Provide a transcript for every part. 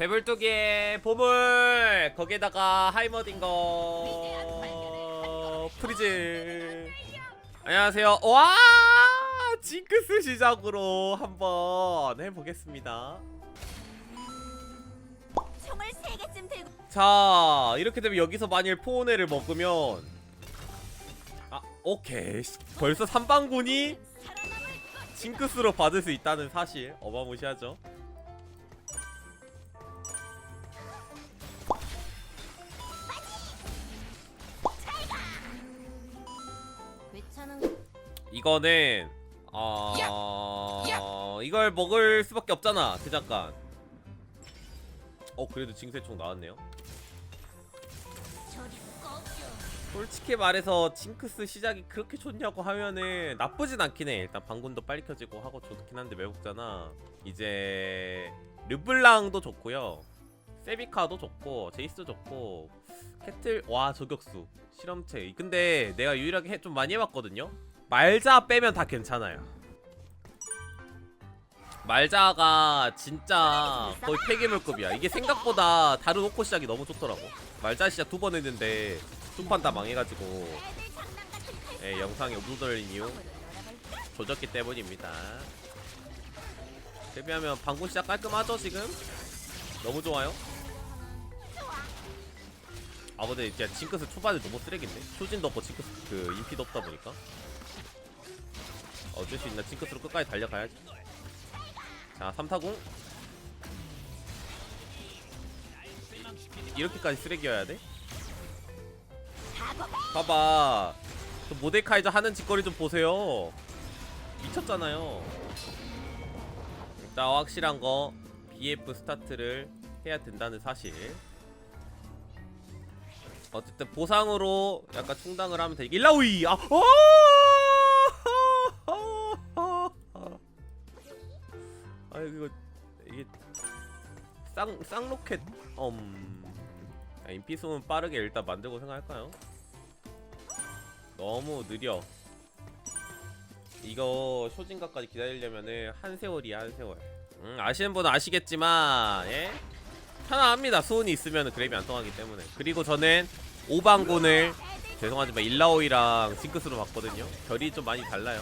배불뚝의 보물! 거기에다가 하이머딘 거 프리즈. 안녕하세요. 와! 징크스 시작으로 한번 해보겠습니다. 자 이렇게 되면 여기서 만일 포온회를 먹으면 아 오케이. 벌써 삼방군이 살아남을 것. 징크스로 받을 수 있다는 사실 어마무시하죠 이거는 어 이걸 먹을 수밖에 없잖아 대장간 어 그래도 징세총 나왔네요. 솔직히 말해서 징크스 시작이 그렇게 좋냐고 하면은 나쁘진 않긴 해. 일단 방군도 빨리 켜지고 하고 좋긴 한데 매복잖아. 이제 르블랑도 좋고요. 세비카도 좋고 제이스도 좋고 캐틀 와 저격수 실험체. 근데 내가 유일하게 해- 좀 많이 해봤거든요 말자 빼면 다 괜찮아요 말자가 진짜 거의 폐기물급이야 이게 생각보다 다른 오코 시작이 너무 좋더라고 말자 시작 두 번 했는데 tum판 다 망해가지고. 예, 영상이 업로드된 이유? 조졌기 때문입니다 데뷔하면 방군 시작 깔끔하죠 지금? 너무 좋아요 아 근데 진짜 징크스 초반에 너무 쓰레기인데 초진도 없고 징크스 그 인피도 없다 보니까 어쩔 수 있나. 징크스로 끝까지 달려가야지. 자 3타궁 이렇게까지 쓰레기여야 돼? 봐봐. 저 모데카이저 하는 짓거리 좀 보세요. 미쳤잖아요. 일단 확실한 거 BF 스타트를 해야 된다는 사실. 어쨌든 보상으로 약간 충당을 하면 되겠 일라우이! 아 어! 쌍 쌍로켓 음 아, 인피솜은 빠르게 일단 만들고 생각할까요? 너무 느려. 이거 쇼진가까지 기다리려면은 한 세월이야 한 세월. 음, 아시는 분은 아시겠지만 예? 편안합니다. 수온이 있으면 그랩이 안 통하기 때문에. 그리고 저는 오방군을 죄송하지만 일라오이랑 징크스로 봤거든요. 결이 좀 많이 달라요.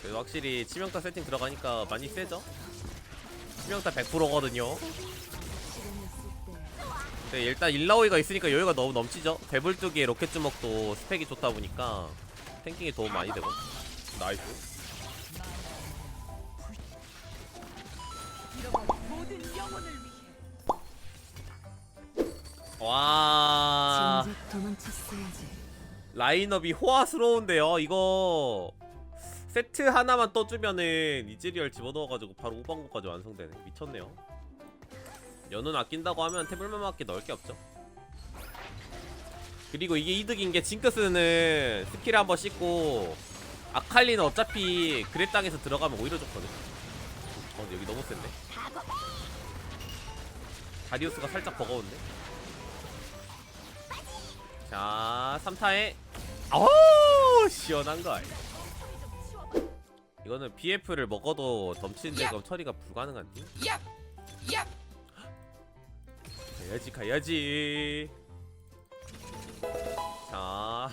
그래도 확실히 치명타 세팅 들어가니까 많이 세죠 치명타 100%거든요. 근데 일단 일라오이가 있으니까 여유가 너무 넘치죠? 배불뚝이 로켓 주먹도 스펙이 좋다 보니까 탱킹에 도움 많이 되고. 나이스. 와. 라인업이 호화스러운데요 이거 세트 하나만 떠주면은 이즈리얼 집어넣어가지고 바로 5방구까지 완성되네. 미쳤네요. 연운 아낀다고 하면 태블만 맞게 넣을 게 없죠. 그리고 이게 이득인 게 징크스는 스킬 한번 씻고 아칼리는 어차피 그랩 땅에서 들어가면 오히려 좋거든 어 여기 너무 센데? 다리우스가 살짝 버거운데? 자 3타에. 어우 시원한걸 이거는 BF를 먹어도 덤치는 데가 처리가 불가능한데? 가야지 가야지. 자.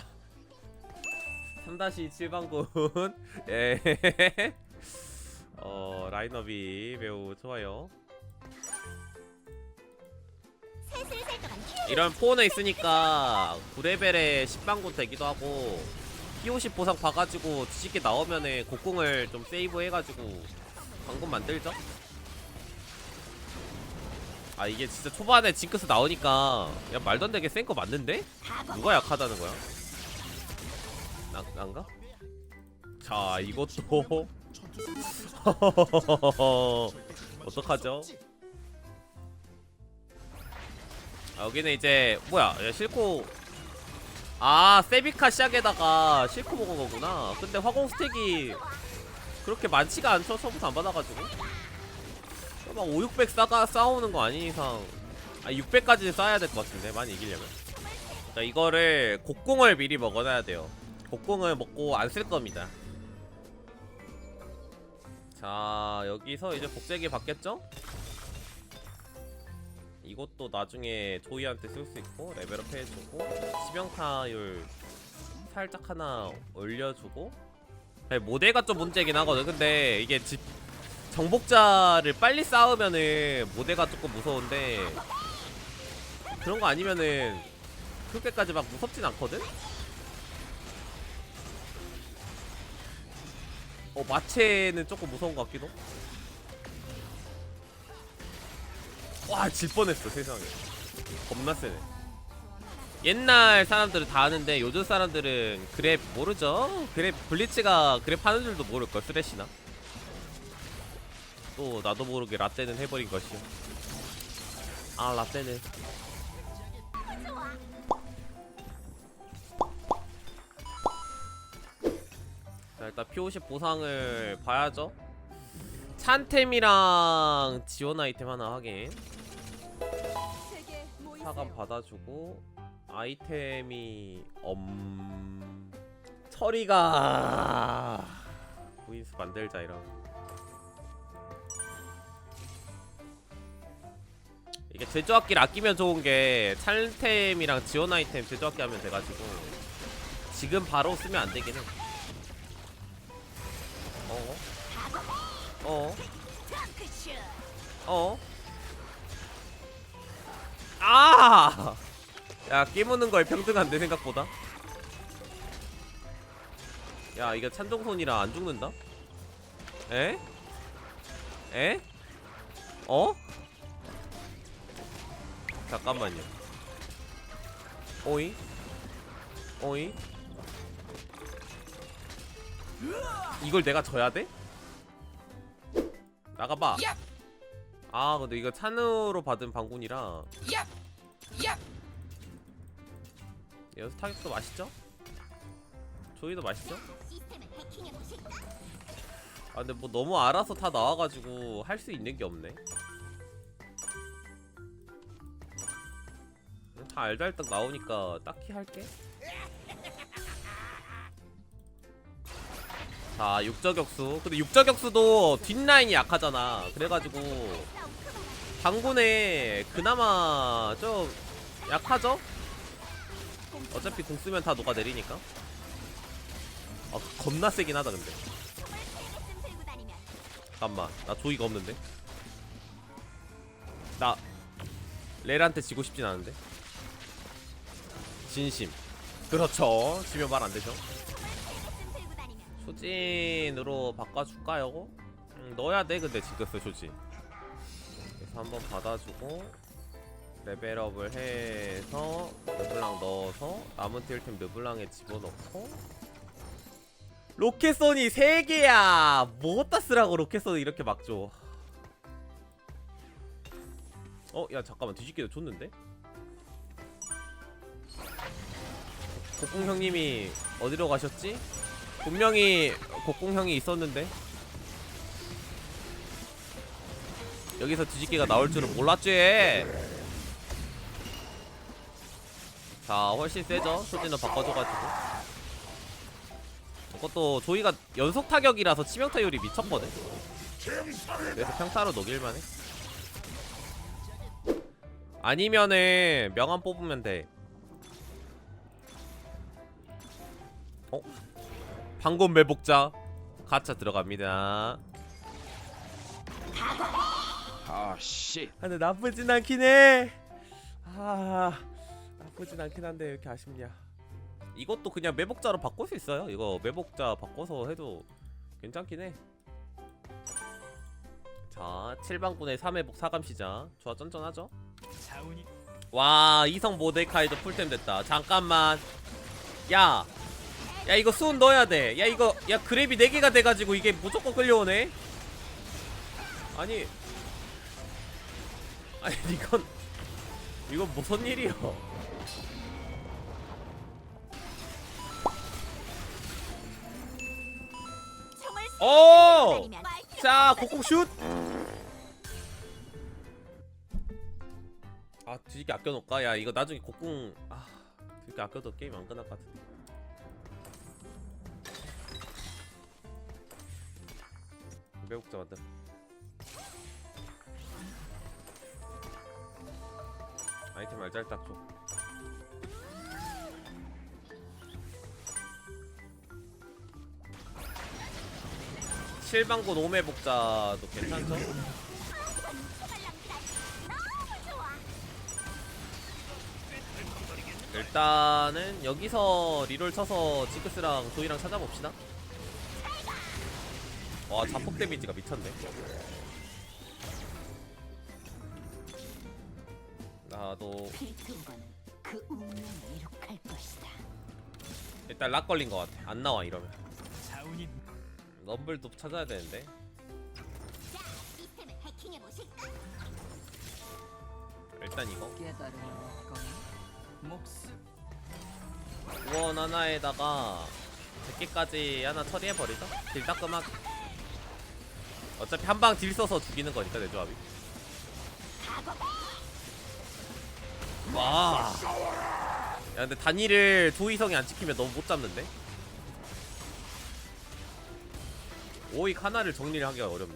3-7방군. 예. 어 라인업이 매우 좋아요. 이런 포원에 있으니까 9레벨에 10방군 되기도 하고 P50 보상 봐가지고 뒤집게 나오면은 곡궁을 좀 세이브 해가지고 방금 만들죠? 아 이게 진짜 초반에 징크스 나오니까 야 말도 안 되게 센 거 맞는데? 누가 약하다는 거야? 난, 난가? 자 이것도 어떡하죠? 아, 여기는 이제 뭐야 야, 실코 아 세비카 시작에다가 실코 먹은 거구나. 근데 화공 스택이 그렇게 많지가 않죠 처음부터 안 받아가지고. 막 5, 600 싸가 싸우는 거 아닌 이상. 아 600까지 쌓아야 될 것 같은데 많이 이기려면. 자 이거를 곡궁을 미리 먹어놔야 돼요. 곡궁을 먹고 안 쓸 겁니다. 자 여기서 이제 복제기 받겠죠? 이것도 나중에 조이한테 쓸 수 있고 레벨업 해주고 치명타율 살짝 하나 올려주고. 네, 모델가 좀 문제긴 하거든. 근데 이게 지, 정복자를 빨리 쌓으면은 모델가 조금 무서운데 그런 거 아니면은 그렇게까지 막 무섭진 않거든? 어 마체는 조금 무서운 것 같기도 와 질 뻔했어 세상에. 겁나 세네. 옛날 사람들은 다 아는데 요즘 사람들은 그랩 모르죠? 그랩 블리츠가 그랩 하는 줄도 모를걸 쓰레시나? 또 나도 모르게 라떼는 해버린 것이요 아 라떼는. 자 일단 P50 보상을 봐야죠. 찬템이랑 지원 아이템 하나 확인. 사감 받아주고 아이템이 엄 처리가 부인스 만들자 이런 이게 제조학기를 아끼면 좋은 게 찰템이랑 지원 아이템 제조학기 하면 돼가지고 지금 바로 쓰면 안 되긴 해. 어? 어? 덩크슛. 어? 아! 야, 끼무는 거에 평등한데, 생각보다. 야, 이거 찬동손이라 안 죽는다? 에? 에? 어? 잠깐만요. 오이? 오이? 이걸 내가 져야 돼? 나가봐. 아 근데 이거 찬으로 받은 방군이라. 여기서 타격도 맛있죠? 조이도 맛있죠? 아 근데 뭐 너무 알아서 다 나와가지고 할 수 있는 게 없네. 다 알달딱 나오니까 딱히 할게. 자 육저격수. 근데 육저격수도 뒷라인이 약하잖아. 그래가지고 방군에 그나마 좀 약하죠? 어차피 공 쓰면 다 녹아내리니까. 아 겁나 세긴 하다 근데. 잠깐만 나 조이가 없는데. 나 레일한테 지고 싶진 않은데. 진심. 그렇죠. 지면 말 안되죠. 초진으로 바꿔줄까요? 음, 넣어야 돼 근데 지켰어 초진. 그래서 한번 받아주고 레벨업을 해서 르블랑 넣어서 남은 틸템 르블랑에 집어넣고 로켓선이 3개야 뭐다 쓰라고 로켓선을 이렇게 막 줘. 어? 야 잠깐만 뒤집기도 줬는데? 곡궁 형님이 어디로 가셨지? 분명히 곡궁 형이 있었는데 여기서 뒤집기가 나올 줄은 몰랐지 자 훨씬 세죠? 소진을 바꿔줘가지고 그것도 조이가 연속 타격이라서 치명타율이 미쳤거든. 그래서 평타로 녹일만 해. 아니면은 명함 뽑으면 돼. 어? 방금 매복자 가차 들어갑니다. 아 씨. 아, 근데 나쁘진 않긴 해. 아, 나쁘진 않긴 한데 왜 이렇게 아쉽냐. 이것도 그냥 매복자로 바꿀 수 있어요. 이거 매복자 바꿔서 해도 괜찮긴 해. 자, 7방군의 3회복 사감 시작. 좋아, 쩐쩐하죠? 와, 이성 모데카이도 풀템 됐다. 잠깐만. 야. 야, 이거 수은 넣어야 돼. 야, 이거 야, 그랩이 4개가 돼 가지고 이게 무조건 끌려오네. 아니. 아니, 이건 이건 무슨? 총을 오! 필요 자. 곡곡 슛. 아, 뒤집게 아껴 놓을까? 야, 이거 나중에 곡궁 아, 뒤집게 아껴도 게임 안 끝날 것 같은데. 매복자 만들. 아이템 알짤딱 줘. 실방구 노메 복자도 괜찮죠? 일단은 여기서 리롤 쳐서 지크스랑 조이랑 찾아봅시다. 와 자폭 데미지가 미쳤네. 나도 필통과는 그 운명을 이룩할 것이다. 일단 락 걸린 것 같아. 안 나와 이러면. 자운이 럼블도 찾아야 되는데. 자, 시스템을 해킹해 보실까? 일단 이거 깨달음을 얻거나 목숨 우원 하나에다가 100개까지 하나 처리해 버리죠? 딜 따끔하게 어차피 한 방 딜 써서 죽이는 거니까 내 조합이 와. 야 근데 단위를 조이성이 안 찍히면 너무 못 잡는데? 오익 하나를 정리를 하기가 어렵네.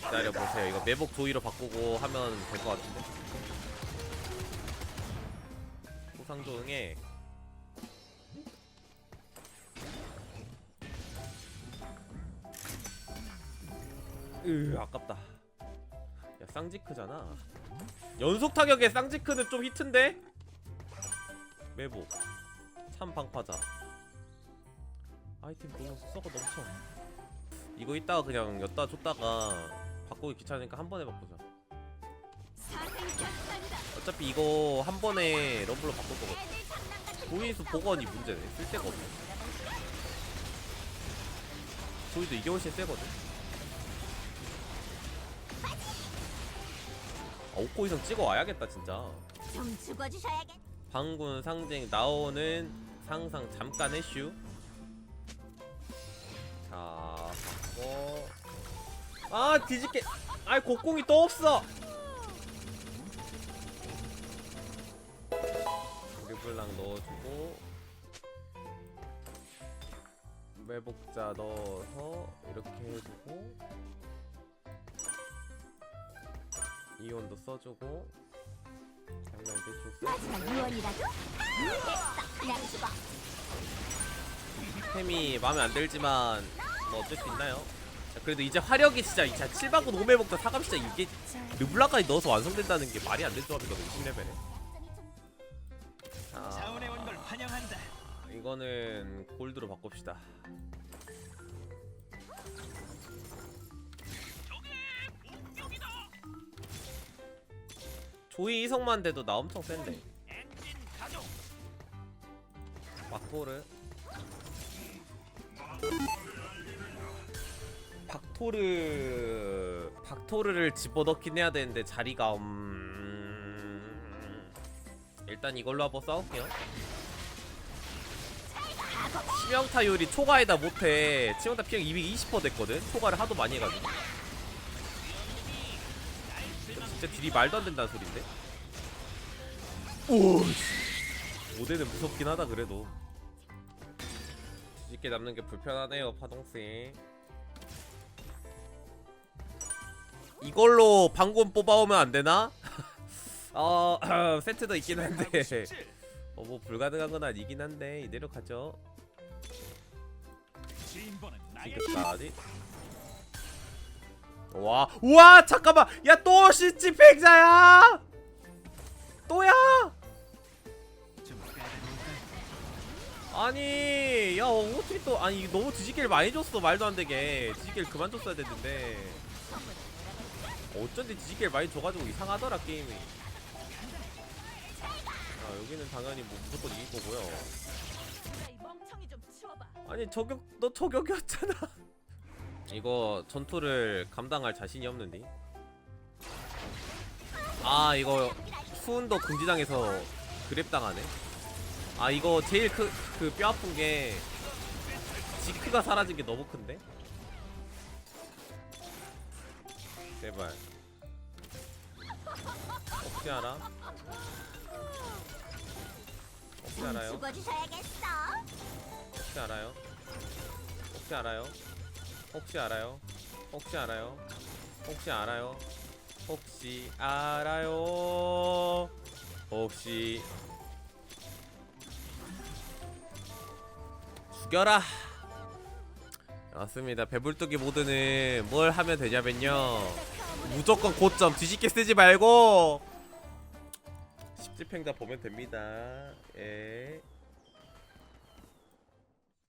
기다려보세요. 이거 매복 조이로 바꾸고 하면 될 것 같은데? 소상조응에 으 아깝다 야 쌍지크잖아. 연속 타격에 쌍지크는 좀 히트인데? 매복 참 방파자. 아이템 보너스 썩어 넘쳐. 이거 이따가 그냥 엿다 줬다가 바꾸기 귀찮으니까 한 번에 바꾸자. 어차피 이거 한 번에 럼블로 바꿀 거거든. 조이수 복원이 문제네. 쓸데가 없네. 조이도 이게 훨씬 세거든 아 옥고 이상 찍어 와야겠다 진짜. 좀 죽어주셔야겠. 방군 상징 나오는 상상 잠깐 해슈 자 바꿔. 아 뒤집게. 아이 곡공이 또 없어. 르블랑 넣어주고. 매복자 넣어서 이렇게 해주고 이온도 써주고 장면 대충? 됐어. 그냥 죽어. 템이 마음에 안 들지만 뭐 어쩔 수 있나요? 자, 그래도 이제 화력이 진짜 진짜 7방구 노매복도 사감 진짜 이게 르블라까지 넣어서 완성된다는 게 말이 안 되는 조합이거든 20레벨에 자운에 온걸 환영한다. 이거는 골드로 바꿉시다 조이 이성만 돼도 나 엄청 센데. 박토르. 박토르 박토르를 집어넣긴 해야 되는데 자리가 음... 일단 이걸로 한번 싸울게요. 치명타율이 초과에다 못해. 치명타 피해 220% 됐거든. 초과를 하도 많이 해가지고 진짜 딜이 말도 안 된다는 소린데? 오 5대는 무섭긴 하다 그래도. 뒤집게 남는 게 불편하네요 파동씨. 이걸로 방금 뽑아오면 안 되나? 어 세트도 있긴 한데. 어, 뭐 불가능한 건 아니긴 한데 이대로 가죠. 지금까지 와, 와 잠깐만. 야 또 시치 팽자야? 또야? 아니 야 어떻게 또 아니 이거 너무 뒤지기를 많이 줬어 말도 안 되게. 뒤지기를 그만 줬어야 됐는데. 어쩐지 뒤지기를 많이 줘가지고 이상하더라 게임이. 아 여기는 당연히 뭐 무조건 이길 거고요. 아니 저격 너 저격이었잖아 이거 전투를 감당할 자신이 없는데 아 이거 수은도 금지당해서 그랩 당하네 아 이거 제일 그그뼈 아픈 게 지크가 사라진 게 너무 큰데 제발 혹시 알아? 혹시 좀 알아요? 혹시 알아요? 혹시 알아요? 혹시 알아요? 혹시 알아요? 혹시 알아요? 혹시 알아요? 혹시 죽여라. 맞습니다. 배불뚝이 모드는 뭘 하면 되냐면요. 무조건 고점 뒤집게 쓰지 말고 십지팽다 보면 됩니다. 예.